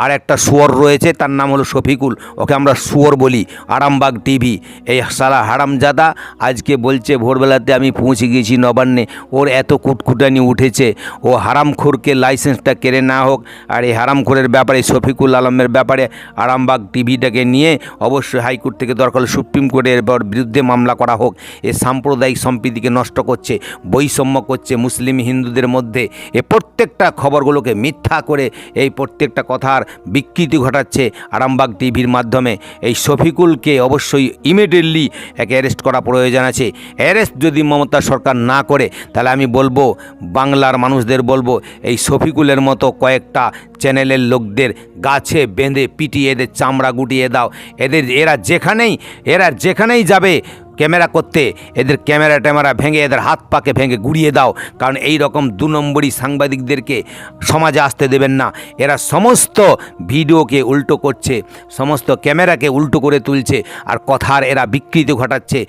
আর একটা শুয়োর রয়েছে, তার নাম হলো শফিকুল। ওকে আমরা শুয়োর বলি, আরামবাগ টিভি। এই সারা হারামজাদা আজকে বলছে, ভোরবেলাতে আমি পৌঁছে গিয়েছি নবান্নে। ওর এত কুটকুটানি উঠেছে। ও হারামখোরকে লাইসেন্সটা কেড়ে না হোক। আর এই হারামখোরের ব্যাপারে, শফিকুল আলমের ব্যাপারে আরামবাগ টিভিটাকে নিয়ে অবশ্যই হাইকোর্ট থেকে দরকার সুপ্রিম কোর্টের বিরুদ্ধে মামলা করা হোক। এ সাম্প্রদায়িক সম্প্রীতিকে নষ্ট করছে, বৈষম্য করছে মুসলিম হিন্দুদের মধ্যে। এ প্রত্যেকটা খবরগুলোকে মিথ্যা করে এই প্রত্যেকটা কথার বিকৃতি ঘটাচ্ছে আরামবাগ টিভির মাধ্যমে। এই শফিকুলকে অবশ্যই ইমিডিয়েটলি একে অ্যারেস্ট করা প্রয়োজন আছে। অ্যারেস্ট যদি মমতা সরকার না করে, তাহলে আমি বলব, বাংলার মানুষদের বলব, এই শফিকুলের মতো কয়েকটা চ্যানেলের লোকদের গাছে বেঁধে পিটিয়ে এদের চামড়া গুটিয়ে দাও। এদের, এরা যেখানেই এরা যেখানেই যাবে ক্যামেরা করতে, এদের ক্যামেরা ট্যামেরা ভেঙে, এদের হাত পাকে ভেঙে গুড়িয়ে দাও। কারণ এই রকম দু নম্বরই সাংবাদিকদেরকে সমাজে আসতে দেবেন না। এরা সমস্ত ভিডিওকে উল্টো করছে, সমস্ত ক্যামেরাকে উল্টো করে তুলছে, আর কথার এরা বিকৃতি ঘটাচ্ছে।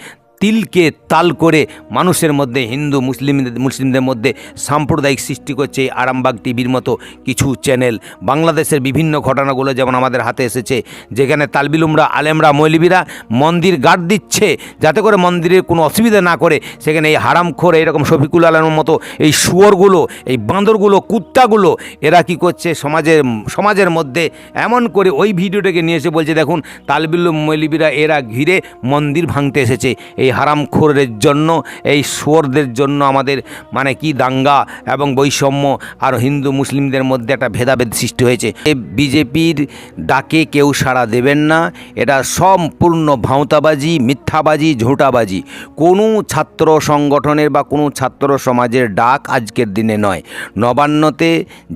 তিলকে তাল করে মানুষের মধ্যে, হিন্দু মুসলিমদের মুসলিমদের মধ্যে সাম্প্রদায়িক সৃষ্টি করছে আরামবাগ টিভির মতো কিছু চ্যানেল। বাংলাদেশের বিভিন্ন ঘটনাগুলো যেমন আমাদের হাতে এসেছে, যেখানে তালবিলুমরা, আলেমরা, মৌলবীরা মন্দির গার্ড দিচ্ছে যাতে করে মন্দিরের কোনো অসুবিধা না করে। সেখানে এই হারামখোর, এইরকম শফিকুল আলমের মতো এই শুয়োরগুলো, এই বাঁদরগুলো, কুত্তাগুলো, এরা কি করছে সমাজের সমাজের মধ্যে এমন করে ওই ভিডিওটাকে নিয়ে এসে বলছে, দেখুন, তালবিলুম, মৌলবীরা, এরা ঘিরে মন্দির ভাঙতে এসেছে। এই হারামখোরের জন্য, এই শুয়োরদের জন্য আমাদের মানে কি দাঙ্গা এবং বৈষম্য আর হিন্দু মুসলিমদের মধ্যে একটা ভেদাভেদ সৃষ্টি হয়েছে। এই বিজেপির ডাকে কেউ সাড়া দেবেন না। এটা সম্পূর্ণ ভাঁওতাবাজি, মিথ্যাবাজি, ঝোঁটাবাজি। কোনো ছাত্র সংগঠনের বা কোনো ছাত্র সমাজের ডাক আজকের দিনে নয়। নবান্নতে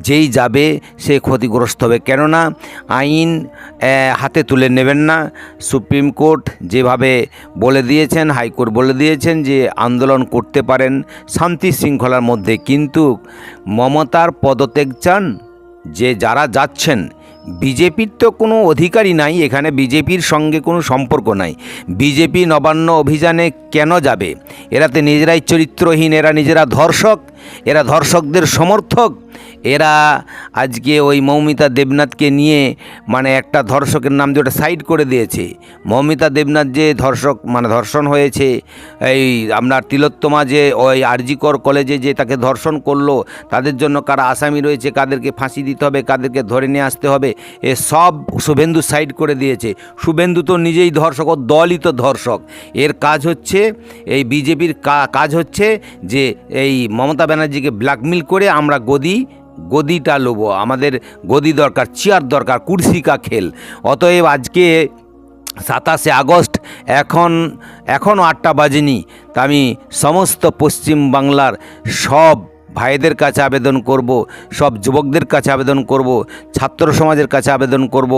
যেই যাবে সে ক্ষতিগ্রস্ত হবে। কেননা আইন হাতে তুলে নেবেন না। সুপ্রিম কোর্ট যেভাবে বলে দিয়েছেন হাইকোর্ট বলে দিয়েছেন যে আন্দোলন করতে পারেন শান্তি শৃঙ্খলার মধ্যে, কিন্তু মমতার পদত্যাগ চান যে যারা যাচ্ছেন। বিজেপির তো কোনো অধিকারই নাই, এখানে বিজেপির সঙ্গে কোনো সম্পর্ক নাই। বিজেপি নবান্ন অভিযানে কেন যাবে? এরাতে নিজেরাই চরিত্রহীন, এরা নিজেরা ধর্ষক। এরা ধর্ষকদের সমর্থক। এরা আজকে ওই মৌমিতা দেবনাথকে নিয়ে মানে একটা ধর্ষকের নাম দিয়ে ওটা সাইড করে দিয়েছে। মৌমিতা দেবনাথ যে ধর্ষক মানে ধর্ষণ হয়েছে, এই আপনার তিলোত্তমা যে ওই আরজিকর কলেজে যে তাকে ধর্ষণ করল, তাদের জন্য কারা আসামি রয়েছে, কাদেরকে ফাঁসি দিতে হবে, কাদেরকে ধরে নিয়ে আসতে হবে, এ সব শুভেন্দু সাইড করে দিয়েছে। শুভেন্দু তো নিজেই ধর্ষক, ও দলই তো ধর্ষক। এর কাজ হচ্ছে, এই বিজেপির কাজ হচ্ছে যে এই মমতা ব্যানার্জিকে ব্ল্যাকমেল করে আমরা গদি, গদিটা লোবো। আমাদের গদি দরকার, চেয়ার দরকার, কুর্সি কা খেল। অতএব আজকে সাতাশে আগস্ট, এখন এখনও আটটা বাজেনি। তা আমি সমস্ত পশ্চিম বাংলার সব ভাইদের কাছে আবেদন করব, সব যুবকদের কাছে আবেদন করব, ছাত্র সমাজের কাছে আবেদন করব।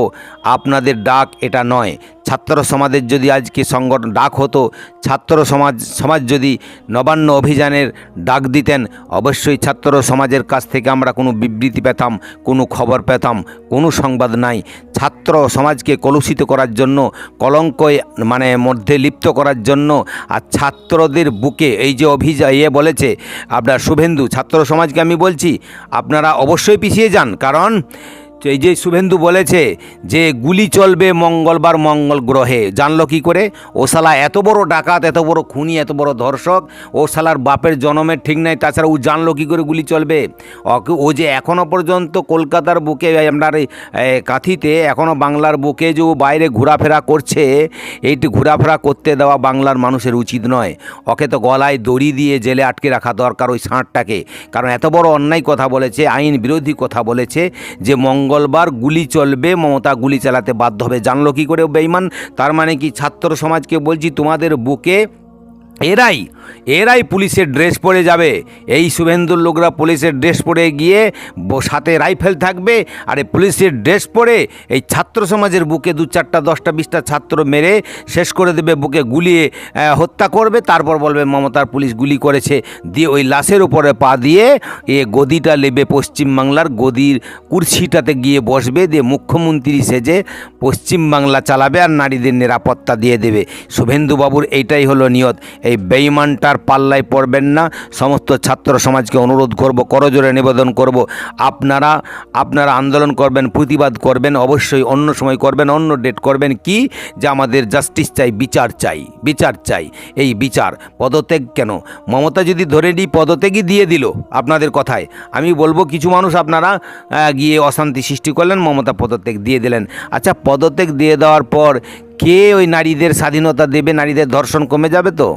আপনাদের ডাক এটা নয় ছাত্র সমাজের যদি আজকে সংগঠন ডাক হতো, ছাত্র সমাজ সমাজ যদি নবান্ন অভিযানের ডাক দিতেন, অবশ্যই ছাত্র সমাজের কাছ থেকে আমরা কোনো বিবৃতি পেতাম, কোনো খবর পেতাম, কোনো সংবাদ নাই। ছাত্র সমাজকে কলুষিত করার জন্য, কলঙ্কয় মানে মধ্যে লিপ্ত করার জন্য, আর ছাত্রদের বুকে এই যে অভিযান ইয়ে বলেছে, আপনার শুভেন্দু, ছাত্র সমাজকে আমি বলছি, আপনারা অবশ্যই পিছিয়ে যান, কারণ এই যে শুভেন্দু বলেছে যে গুলি চলবে মঙ্গলবার মঙ্গল গ্রহে। জানলো কি করে? ও শালা এত বড় ডাকাত, এত বড় খুনি, এত বড় ধর্ষক, ও শালার বাপের জনমের ঠিক নাই, তাছাড়া ও জানলো কি করে গুলি চলবে? ও যে এখনও পর্যন্ত কলকাতার বুকে আপনার কাঁথিতে এখনও বাংলার বুকে যে ও বাইরে ঘোরাফেরা করছে, এইটি ঘোরাফেরা করতে দেওয়া বাংলার মানুষের উচিত নয়। ওকে তো গলায় দড়ি দিয়ে জেলে আটকে রাখা দরকার ওই ষাঁড়টাকে। কারণ এত বড় অন্যায় কথা বলেছে, আইন বিরোধী কথা বলেছে যে মঙ্গলবার গুলি চলবে, মমতা গুলি চালাতে বাধ্য হবে। জানলো কী করে বেইমান তার মানে কি ছাত্র সমাজকে বলছি তোমাদের বুকে এরাই এরাই পুলিশের ড্রেস পরে যাবে। এই শুভেন্দুর লোকরা পুলিশের ড্রেস পরে গিয়ে সাথে রাইফেল থাকবে। আর এই পুলিশের ড্রেস পরে এই ছাত্র সমাজের বুকে দু চারটা, দশটা, বিশটা ছাত্র মেরে শেষ করে দেবে, বুকে গুলিয়ে হত্যা করবে। তারপর বলবে, মমতার পুলিশ গুলি করেছে। দিয়ে ওই লাশের উপরে পা দিয়ে এ গদিটা নেবে পশ্চিমবাংলার গদির কুর্সিটাতে গিয়ে বসবে। দিয়ে মুখ্যমন্ত্রী সেজে পশ্চিমবাংলা চালাবে আর নারীদের নিরাপত্তা দিয়ে দেবে। শুভেন্দুবাবুর এইটাই হলো নিয়ত। এই বেইমানটার পাল্লায় পড়বেন না। সমস্ত ছাত্র সমাজকে অনুরোধ করব করজোরে নিবেদন করব। আপনারা আপনারা আন্দোলন করবেন, প্রতিবাদ করবেন, অবশ্যই অন্য সময় করবেন, অন্য ডেট করবেন কি? যে আমাদের জাস্টিস চাই, বিচার চাই বিচার চাই। এই বিচার পদত্যাগ কেন? মমতা যদি ধরে নিই পদত্যাগই দিয়ে দিল আপনাদের কথায়। আমি বলব, কিছু মানুষ আপনারা গিয়ে অশান্তি সৃষ্টি করলেন, মমতা পদত্যাগ দিয়ে দিলেন। আচ্ছা পদত্যাগ দিয়ে দেওয়ার পর কে ওই নারীদের স্বাধীনতা দেবে, নারীদের ধর্ষণ কমে যাবে তো?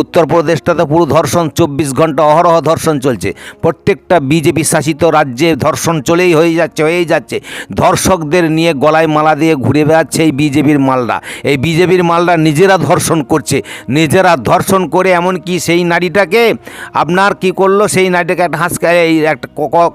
উত্তরপ্রদেশটা তো পুরো ধর্ষণ, চব্বিশ ঘণ্টা অহরহ ধর্ষণ চলছে। প্রত্যেকটা বিজেপি শাসিত রাজ্যে ধর্ষণ চলেই হয়ে যাচ্ছে, হয়েই যাচ্ছে। ধর্ষকদের নিয়ে গলায় মালা দিয়ে ঘুরে বেড়াচ্ছে এই বিজেপির মালরা। এই বিজেপির মালরা নিজেরা ধর্ষণ করছে, নিজেরা ধর্ষণ করে এমনকি সেই নারীটাকে, আপনার কি করল? সেই নারীটাকে একটা হাঁস এই একটা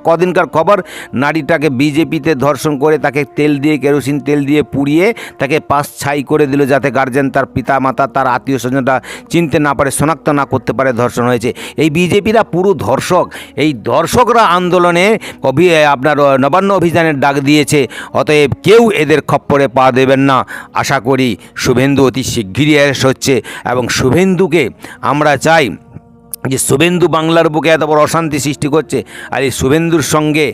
কদিনকার খবর, নারীটাকে বিজেপিতে ধর্ষণ করে তাকে তেল দিয়ে, কেরোসিন তেল দিয়ে পুড়িয়ে তাকে পাশ ছাই করে দিল যাতে গার্জেন তার পিতা মাতা তার আত্মীয় স্বজনরা চিনতে না পারে, শনাক্ত না করতে পারে ধর্ষণ হয়েছে। এই বিজেপিরা পুরো ধর্ষক। এই ধর্ষকরা আন্দোলনে অভি আপনার নবান্ন অভিযানের ডাক দিয়েছে। অতএব কেউ এদের খপ্পরে পা দেবেন না। আশা করি শুভেন্দু অতি শিগগিরই এস হচ্ছে এবং শুভেন্দুকে আমরা চাই যে শুভেন্দু বাংলার বুকে এত বড় অশান্তি সৃষ্টি করছে আর এই শুভেন্দুর সঙ্গে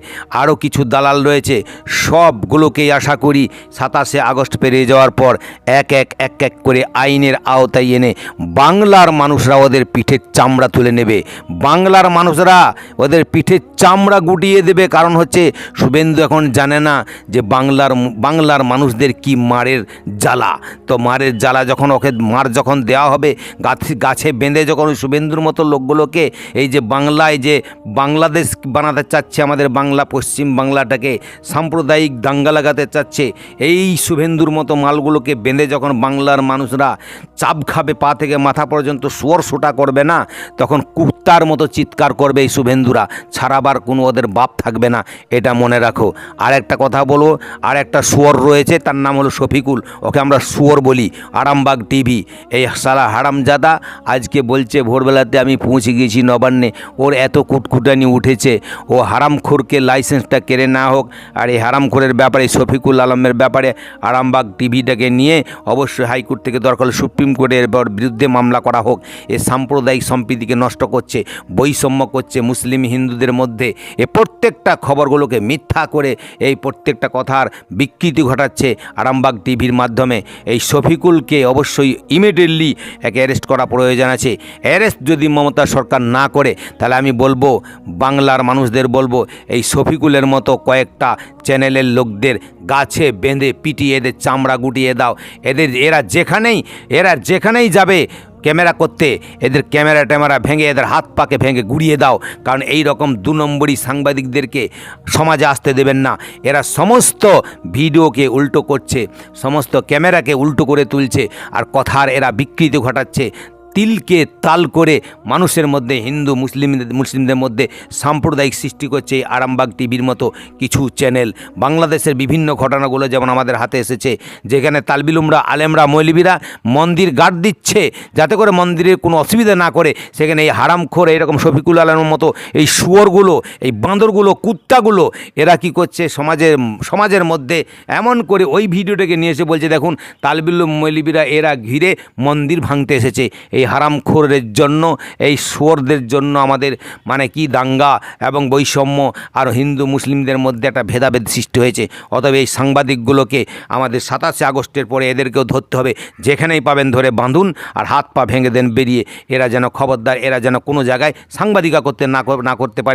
আরও কিছু দালাল রয়েছে, সবগুলোকেই আশা করি সাতাশে আগস্ট পেরিয়ে যাওয়ার পর এক এক এক এক করে আইনের আওতায় এনে বাংলার মানুষরা ওদের পিঠের চামড়া তুলে নেবে। বাংলার মানুষরা ওদের পিঠের চামড়া গুটিয়ে দেবে, কারণ হচ্ছে শুভেন্দু এখন জানে না যে বাংলার বাংলার মানুষদের কি মারের জ্বালা। তো মারের জ্বালা যখন ওকে, মার যখন দেওয়া হবে, গাছে গাছে বেঁধে যখন শুভেন্দুর মতো লোকগুলোকে এই যে বাংলায় যে বাংলাদেশ বানাতে চাচ্ছে, আমাদের বাংলা, পশ্চিম বাংলাটাকে সাম্প্রদায়িক দাঙ্গা লাগাতে চাচ্ছে, এই শুভেন্দুর মতো মালগুলোকে বেঁধে যখন বাংলার মানুষরা চাপ খাবে, পা থেকে মাথা পর্যন্ত শুয়োর সোটা করবে না, তখন কুত্তার মতো চিৎকার করবে এই শুভেন্দুরা, ছাড়াবার কোনো ওদের বাপ থাকবে না, এটা মনে রাখো। আর একটা কথা বলো আর একটা শুয়োর রয়েছে, তার নাম হলো শফিকুল, ওকে আমরা শুয়োর বলি, আরামবাগ টিভি, এই সালা হারামজাদা আজকে বলছে, ভোরবেলাতে আমি পৌঁছে গিয়েছি নবান্নে। ওর এত কুটকুটানি উঠেছে। ও হারামখোরকে লাইসেন্সটা কেড়ে না হোক, আর এই হারামখোরের ব্যাপারে, শফিকুল আলমের ব্যাপারে আরামবাগ টিভিটাকে নিয়ে অবশ্যই হাইকোর্ট থেকে দরকার সুপ্রিম কোর্টের বর- বিরুদ্ধে মামলা করা হোক। এ সাম্প্রদায়িক সম্প্রীতিকে নষ্ট করছে, বৈষম্য করছে মুসলিম হিন্দুদের মধ্যে। এ প্রত্যেকটা খবরগুলোকে মিথ্যা করে এই প্রত্যেকটা কথার বিকৃতি ঘটাচ্ছে আরামবাগ টিভির মাধ্যমে। এই শফিকুলকে অবশ্যই ইমিডিয়েটলি একে অ্যারেস্ট করা প্রয়োজন আছে। অ্যারেস্ট যদি মমতা সরকার না করে, তাহলে আমি বলব, বাংলার মানুষদের বলব, এই শফিকুলের মতো কয়েকটা চ্যানেলের লোকদের গাছে বেঁধে পিটিয়ে এদের চামড়া গুটিয়ে দাও। এদের, এরা যেখানেই এরা যেখানেই যাবে ক্যামেরা করতে, এদের ক্যামেরা ট্যামেরা ভেঙে, এদের হাত পাকে ভেঙে গুড়িয়ে দাও। কারণ এই রকম দু নম্বরই সাংবাদিকদেরকে সমাজে আসতে দেবেন না। এরা সমস্ত ভিডিওকে উল্টো করছে, সমস্ত ক্যামেরাকে উল্টো করে তুলছে, আর কথার এরা বিকৃতি ঘটাচ্ছে। তিলকে তাল করে মানুষের মধ্যে, হিন্দু, মুসলিম, মুসলিমদের মধ্যে সাম্প্রদায়িক সৃষ্টি করছে এই আরামবাগ টিভির মতো কিছু চ্যানেল। বাংলাদেশের বিভিন্ন ঘটনাগুলো যেমন আমাদের হাতে এসেছে, যেখানে তালবিলুমরা আলেমরা, মৌলবীরা মন্দির গার্ড দিচ্ছে, যাতে করে মন্দিরের কোনো অসুবিধা না করে। সেখানে এই হারামখোর এইরকম শফিকুল আলমের মতো এই শুয়োরগুলো, এই বাঁদরগুলো, কুত্তাগুলো, এরা কি করছে সমাজের সমাজের মধ্যে এমন করে ওই ভিডিওটাকে নিয়ে এসে বলছে, দেখুন তালবিলুম মৌলবীরা এরা ঘিরে মন্দির ভাঙতে এসেছে। এই হারামখোরের জন্য, এই শুয়োরদের জন্য আমাদের মানে কি দাঙ্গা এবং বৈষম্য আর হিন্দু মুসলিমদের মধ্যে একটা ভেদাভেদ সৃষ্টি হয়েছে। অতএব এই সাংবাদিকগুলোকে আমাদের সাতাশে আগস্টের পরে এদেরকেও ধরতে হবে। যেখানেই পাবেন ধরে বাঁধুন আর হাত পা ভেঙে দেন, বেরিয়ে। এরা যেন খবরদার, এরা যেন কোনো জায়গায় সাংবাদিকা করতে না না করতে পারে।